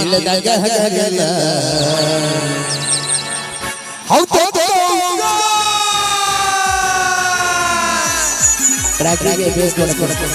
ಇಲ್ಲದಾಗ ಹಗಲ ಹೌದು ಟ್ರ್ಯಾಕ್ಟ್ರಿಗೆ ಬೇಸ್ ಕೊಡ್ತಾರೆ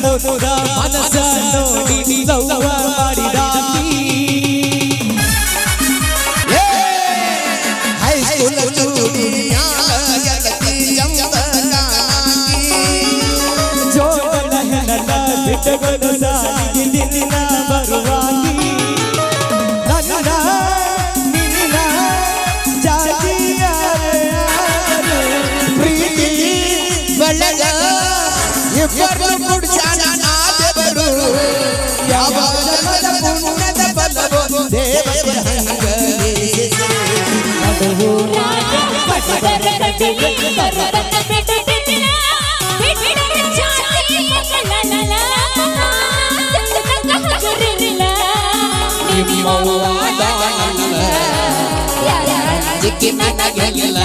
I'm not ಜಿಕ್ಕಿ ಮನಗಿಲ್ಲ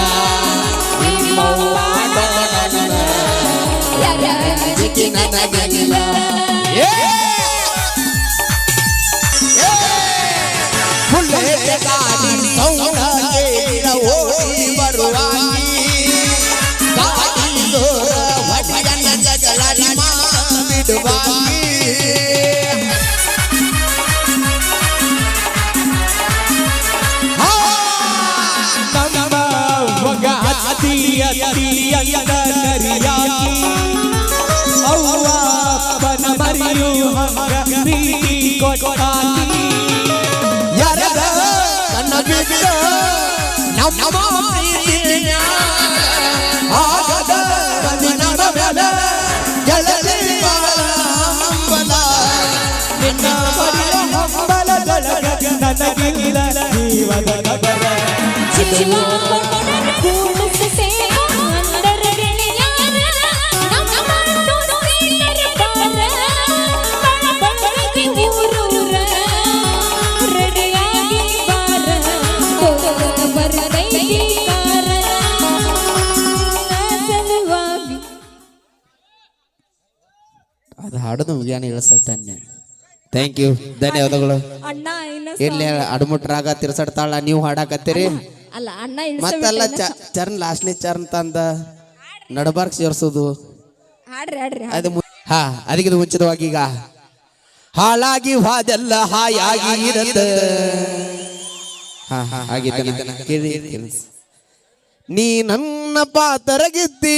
ನಿಮ್ಮ ಅಂತ ಕರಿಯಾಗಿ ಅವ್ವ ಅಪ್ಪನ ಮರಿಯು ಹಂಗ ಪ್ರೀತಿ ಕೊಟ್ಟಾಗಿ ಯಾರದ ನನ್ನ ಬಿಟ್ಟ ನಮ್ಮ ಪ್ರೀತಿಯ ಆಗದ ಪರಿಣಾಮ ಬೆಲ ಬಾಳ ಹಂಬಲ ನಿನ್ನ ಬಡಿಯ ಹಂಬಲದೊಳಗ ನನಗಿಲ್ಲ ಜೀವದ ನಗರ. ಅದು ಹಾಡೋದು ಮುಗಿಯಾನ ಇಳಿಸತ್ತಾನೆ ಥ್ಯಾಂಕ್ ಯು ಧನ್ಯವಾದಗಳು. ಅಣ್ಣ ಇನ್ನ ಇಲ್ಲಿ ಅಡ್ಮುಟ್ರಾಗ ತಿರ್ಸಾಡ್ತಾಳ ನೀವು ಹಾಡಾಕತ್ತೀರಿ? ಅಲ್ಲ ಅಣ್ಣ ಮತ್ತೆಲ್ಲ ಚ- ಚರ್ನ್ ಲಾಸ್ಟ್ನೇ ಚರ್ನ್ ತಂದ ನಡಬಾರ್ಕ್ ಸೇರ್ಸೋದು ಹಾಡ್ರಿ ಹಾಡ್ರಿ ಅದು ಹಾ ಅದಕ್ಕಿಂತ ಮುಂಚಿತವಾಗಿ ಈಗ. ಹಾಳಾಗಿ ಹಾದೆಲ್ಲ ಹಾಯಾಗಿ ಇರತ್ತ ಹಾ ಹಾ ಆಗಿದ್ದಾನ ಕೇಳಿ ಕೇಳಿ. ನೀ ನನ್ನ ಪಾತರಗಿದ್ದಿ.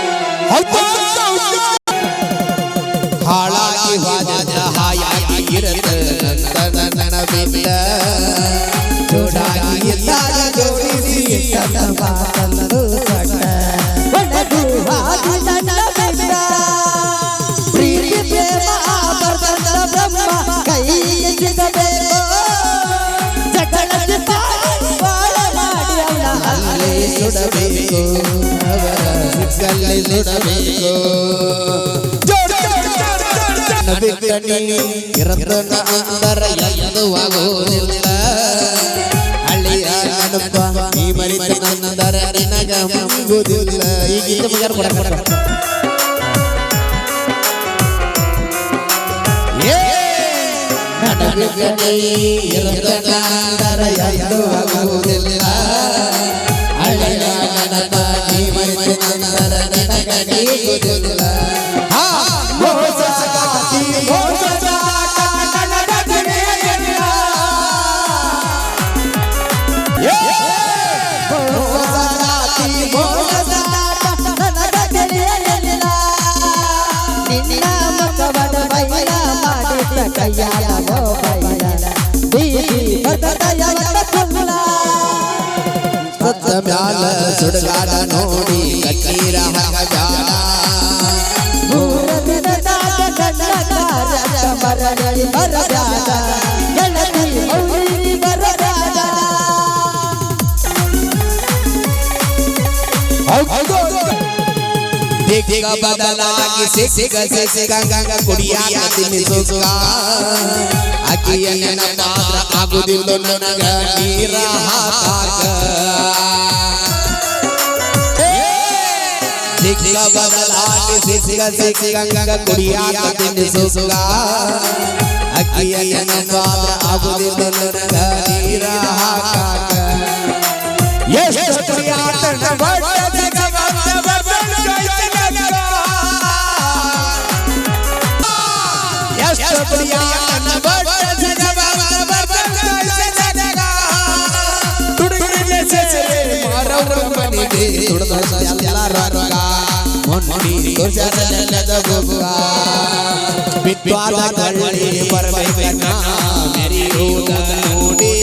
ಸಲ್ಲಿಸಿಡಬೇಕು ನಬಿಗಣಿ ರತ್ನ ಅಂತರ ಎಂದುವಾಗುವುದಿಲ್ಲ ಹಳ್ಳಿಯ ಅನುಪ ಈ ಈಗ ಇದು ಮುಗಿಯಾರು ಕೊಡ ಈ ಮರಿ ನಿನ್ನ ಮುಖವನ ಬೈಲ ಬೀದಿ ಕುಲ್ಲ ಸತ್ತ ಮ್ಯಾಲ ಸುಡಗಾಡ ನೋಡಿ ಕಣ್ಣೀರ ಹಾಕಬ್ಯಾಡ ಮೂರ ದಿನದಾಗ ಗಂಡ ಕಾರ್ಯ ಮರಳಿ ಬರಬ್ಯಾಡ ಗೆಳತಿ ಔರಿ ಬರಬ್ಯಾಡ ದಿಗ್ಗ ಬದಲಾಗಿ ಸಿಕ್ಕ ಸಿಕ್ಕ ಕುಡಿಯಾಕ ತಿನ್ನಿಸುಗ ಅಕ್ಕಿಯ ನೆನಪಾದ್ರ सिक्का बदलाट सिक्का सिक्का गंगा कुड़िया कटिन सुगा अकिया नवाद अब दिलन घड़ी रहा काका यस कुड़िया तनवाद Yeah. తుడదా ತೋರ್ಸದಲ್ಲದ ಗೊಬ್ಬ ಬಿಟ್ವಾದ ಕಳ್ಳಿ ಬರಬೇಕನ್ನ ಮೆರೆಯುವುದ ನೋಡಿ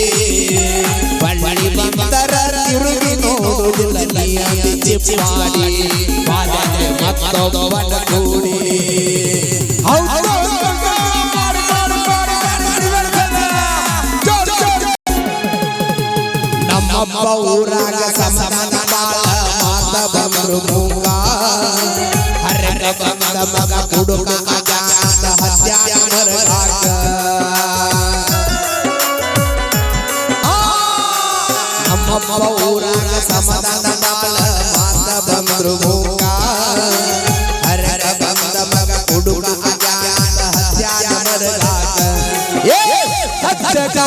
ಬಳ್ಳಿ ಬಂದರ ತಿರುಗಿ ನೋಡುವುದಿಲ್ಲ ನೀ ಚಿಪ್ಪಾಡಿ ಬಾಜೆ ಮತ್ತೊಬ್ಬನ ಕೂಡಿ ಹೌದು, ಮಾಡು, ಮಾಡು, ಮಾಡು, ಮಾಡು. ನಮ್ಮಪ್ಪ ಊರಾಗ ಸಮಾನ ಬಾಳ ಮಾತ ಬಂದರು ಹರ್ರ मग कुडुका आजा हत्या मर घाट अम्म पौराग समदान दाल मात बंद्रु भूका हर हर बंद मग कुडुका आजा हत्या मर घाट सत्य का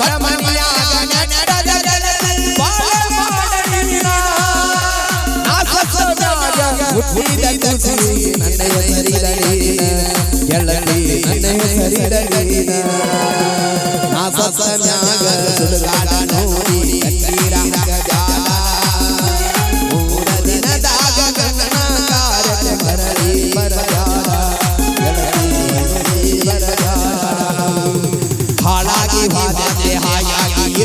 பரமணியாக நடந்தது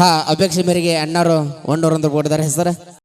ಹಾ ಅಪೇಕ್ಷೆ ಮೇರೆಗೆ ಅಣ್ಣಾರು ಒಂಡೂರು ಅಂತ ಕೊಟ್ಟಿದ್ದಾರೆ. ಹೆಸರು?